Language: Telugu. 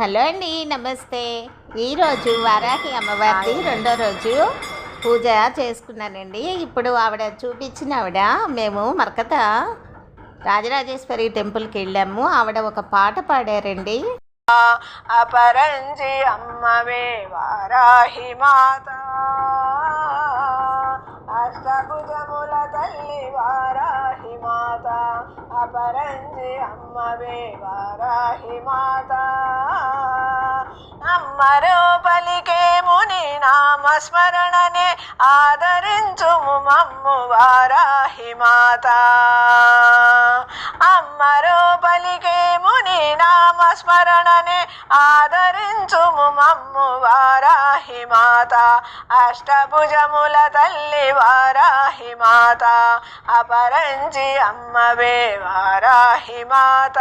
హలో అండి నమస్తే. ఈరోజు వారాహి అమ్మవారిది రెండో రోజు పూజ చేసుకున్నానండి. ఇప్పుడు ఆవిడ చూపించిన ఆవిడ మేము మరకత రాజరాజేశ్వరి టెంపుల్కి వెళ్ళాము. ఆవిడ ఒక పాట పాడారండి. అపరంజి అమ్మవే వారాహి మాత. అష్టభుజముల తల్లి వారాహి మాత. అపరంజి అమ్మవే వారాహి మాత. మరో పలికే ముని నామస్మరణనే ఆదరించుము మమ్ము వారాహి మాత. అమ్మరో పలికే ముని నామస్మరణనే ఆదరించుము మమ్ము వారాహి మాత. అష్టభుజముల తల్లి వారాహి మాత. అపరంజి అమ్మవే వారాహి మాత.